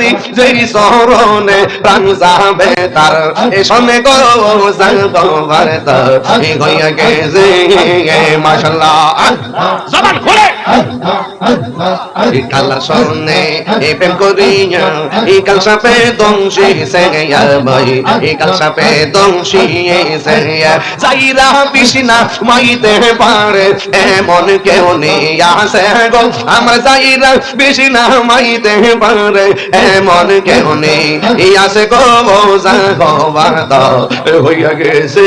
গাছি যেই শহরনে প্রাণ যাবে তার। এ শোনে গো সাগবার তার। গইয়া জবান খুলে। এই কালা শোনে এই প্রেম করিয়া এই কাল সাপে দংশি সে গয়া ভাই এই কাল সাপে দংশি সে গয়া যাইরা পিসিনা মাইতে পারে এমন কেউ নেই আসে গো আমার যাইরা পিসিনা মাইতে পারে এমন কেউ নেই এই আসে গো বোঝা গো বাদা হইয়া গেছে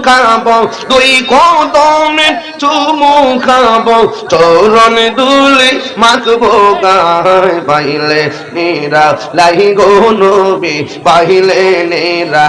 খাব তুই কদমে চুমু খাব, চরণ দুলি মাখবো গায় পাইলে নিরা লাহি গো পাইলে নিরা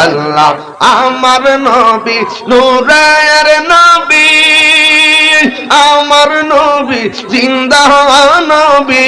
আল্লাহ আমার নবী নূরের নবী, আমার নবী, জিন্দা নবী